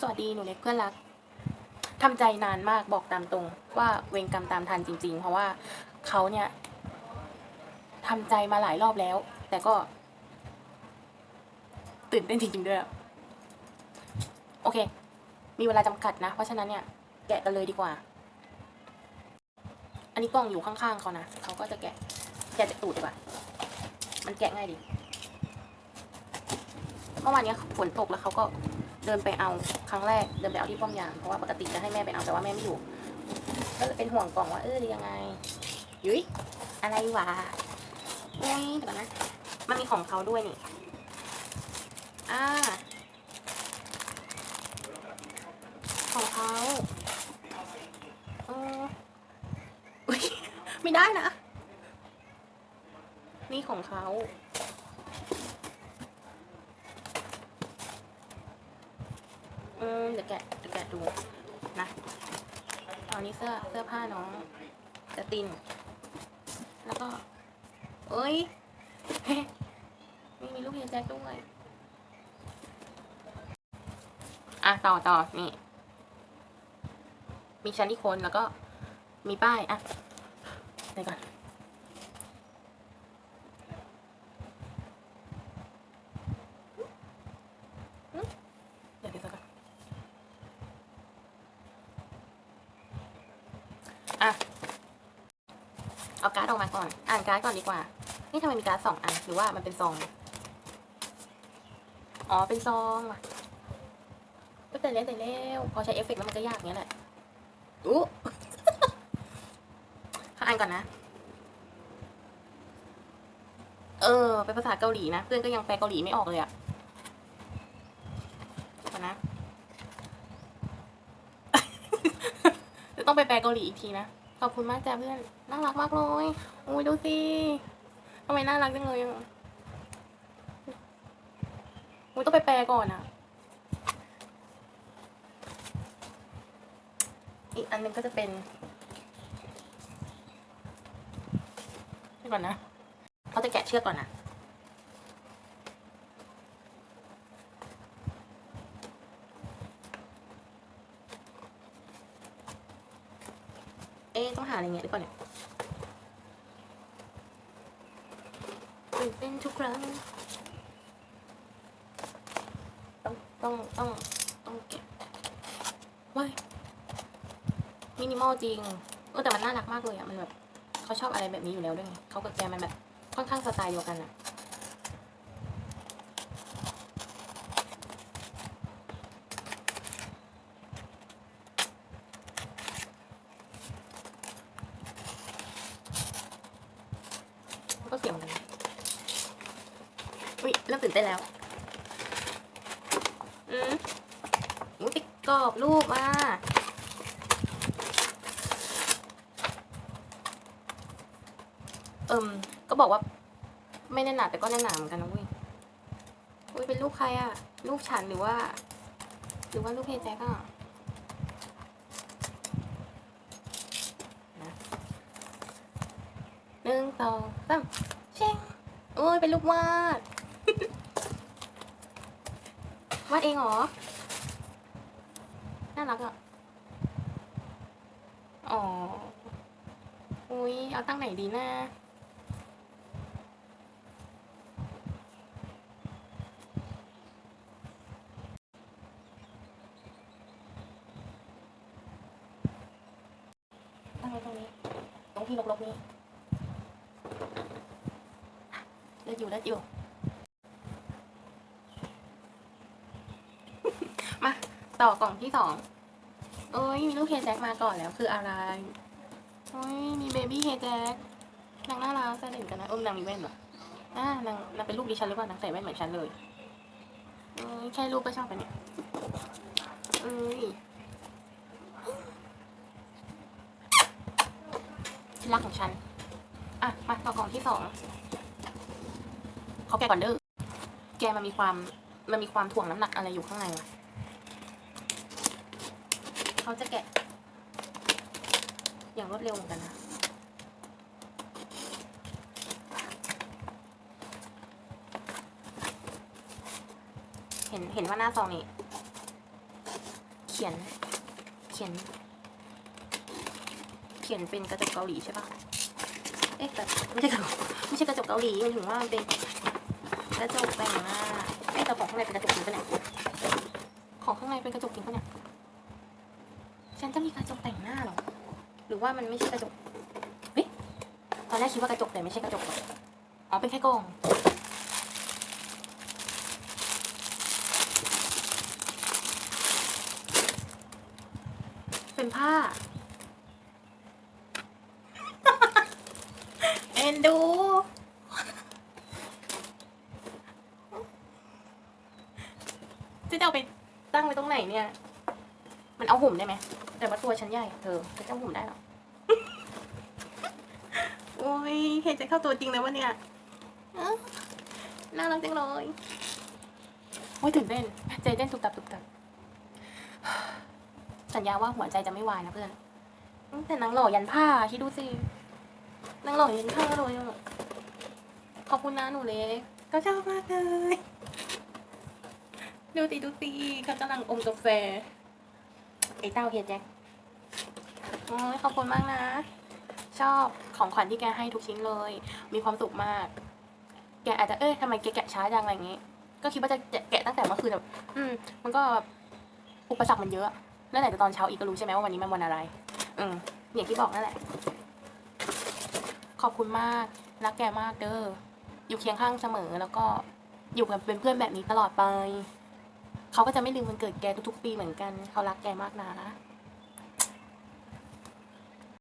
สวัสดีหนูเล็กเพื่อนรักทำใจนานมากบอกตามตรง ว่าเวรกรรมตามทันจริง ๆ เพราะว่าเขาเนี่ยทำใจมาหลายรอบแล้ว แต่ก็ ตื่นเต้นจริงๆด้วยโอเค มีเวลาจำกัดนะ เพราะฉะนั้นเนี่ย แกะกันเลยดีกว่า อันนี้กล้องอยู่ข้างๆเขานะเขาก็จะแกะ แกะจากตูดดีกว่า มันแกะง่ายดี เมื่อวานนี้ฝนตกแล้วเขาก็เดินไปเอาครั้งแรกเดินไปเอาที่ป้อมยามเพราะว่าปกติจะให้แม่ไปเอาแต่ว่าแม่ไม่อยู่ก็เลยเป็นห่วงกล่องว่าเออหรือยังไง ยุ้ยอะไรวะเอ้ยเดี๋ยวนะมันมีของเขาด้วยนี่อ่าของเขาเอออุ๊ยไม่ได้นะนี่ของเขา มเดี๋ยวแกะเดี๋ยวแกะดูนะเอานี้เสื้อเสื้อผ้าน้องจะติน แล้วก็เอ้ยเฮ้นี่มีลูกเฮียแจ็คด้วย อะต่อต่อนี่ มีชั้นที่คนแล้วก็มีป้าย อะไหนก่อน เดี๋ยวเดี๋ยวก่อน อะ เอาการ์ดออกมาก่อน อ่านการ์ดก่อนดีกว่า นี่ทำไมมีการ์ดสองอัน หรือว่ามันเป็นซอง อ๋อ เป็นซองว่ะก็แต่เล่นแต่เร็วพอใช้เอฟเฟกต์แล้วมันก็ยากอย่างเงี้ยแหละอู้ขออ่านก่อนนะ เออ เป็นภาษาเกาหลีนะ เพื่อนก็ยังแปลเกาหลีไม่ออกเลยอะก่อนนะเดี๋ยวต้องไปแปลเกาหลีอีกทีนะ ขอบคุณมากจ้าเพื่อน น่ารักมากเลยโอ้ยดูสิทำไมน่ารักจังเลยอุ้ยต้องไปแปลก่อนอะอีกอันหนึงก็จะเป็นเดี๋ยวก่อนนะเขาจะแกะเชือกก่อนนะ อ๊ต้องหาอะไรเงี้ยดีกว่าเนี่ยตื่นเต้นทุกครั้ง ต้องต้องต้องต้องเก็บว้ายมินิมอลจริงเออแต่มันน่ารักมากเลยอะมันแบบเขาชอบอะไรแบบนี้อยู่แล้วด้วยไงเขากับแกมันแบบค่อนข้างสไตล์เดียวกันอะก็เสียงเหมือนกันนะ อุ้ยเริ่มตื่นเต้นแล้ว อืมหมูติดกรอบรูปมาเอิมก็บอกว่าไม่แน่นหนาแต่ก็แน่นหนาเหมือนกันนะเว้ยอุ้ยเป็นรูปใครอะรูปฉันหรือว่า หรือว่ารูปเฮแจ็คอะหนึ่งสองสามเช่งโอ้ยเป็นรูปวาด วาดเองเหรอ น่ารักอะ อ๋อ อุ้ยเอาตั้งไหนดีนะตั้งไว้ตรงนี้ ตรงที่ลกๆนี้เลือยู่เลือกอยู่ มา ต่อกล่องที่สองโอ้ยมีลูกเฮแจ็คมาก่อนแล้วคืออะไร โอ้ยมีเบบี้เฮแจ็คนางน่ารักใส่เด่นกันนะเออนางมีแว่นเหรออ่านางนางเป็นลูกดิฉันหรือเปล่านางใส่แว่นเหมือนฉันเลยเอ้ยแค่ลูกก็ชอบไปเนี่ยเอ้ยที่รักของฉัน อะ มาต่อกล่องที่สองเขาแกะก่อนเด้อแกมันมีความมันมีความถ่วงน้ำหนักอะไรอยู่ข้างในวะ เขาจะแกะ อย่างรวดเร็วเหมือนกันนะเห็นเห็นว่าหน้าซองนี้ เขียน เขียน เขียนเป็นกระจกเกาหลีใช่ปะเอ๊ะแต่ไม่ใช่กระจกไม่ใช่กระจกเกาหลีมันถึงว่ามันเป็นกระจกแต่งหน้าเอ๊ะแต่ของข้างในเป็นกระจกจริงปะเนี่ยของข้างในเป็นกระจกจริงปะเนี่ย ฉันจะมีกระจกแต่งหน้าเหรอ หรือว่ามันไม่ใช่กระจกเฮ้ยตอนแรกคิดว่ากระจกแต่ไม่ใช่กระจกหรอกอ๋อ เป็นแค่กล่องเป็นผ้า เอ็นดูจะเอาไปตั้งไว้ตรงไหนเนี่ย มันเอาห่มได้ไหม แต่ว่าตัวฉันใหญ่อะเธอจะเอาห่มได้เหรอ โอ้ยเห็นจะเข้าตัวจริงเลยวะเนี่ยเอ้าน่ารักจังเลยโอ้ยตื่นเต้นใจเต้นตุบตับตุบตับ สัญญาว่าหัวใจจะไม่วายนะเพื่อนอื้อแต่นางหล่อยันผ้าคิดดูสินางหล่อยันผ้าเลยอะขอบคุณนะหนูเล็ก ก็ชอบมากเลย ดูสิดูสิเขากำลังอมกาแฟ ไอ้เต้าเฮียแจ็คโอ้ยขอบคุณมากนะ ชอบของขวัญที่แกให้ทุกชิ้นเลย มีความสุขมาก แกอาจจะเอ้ยทำไมแกแกะช้าจังอะไรอย่างงี้ ก็คิดว่าจะแกะตั้งแต่เมื่อคืนแบบอืม มันก็อุปสรรคมันเยอะ แล้วไหนจะตอนเช้าอีกก็รู้ใช่ไหมว่าวันนี้มันวันอะไร อืมอย่างที่บอกนั่นแหละ ขอบคุณมาก รักแกมากเด้อ อยู่เคียงข้างเสมอแล้วก็อยู่กันเป็นเพื่อนแบบนี้ตลอดไป เขาก็จะไม่ลืมวันเกิดแกทุกๆปีเหมือนกัน เขารักแกมากนะ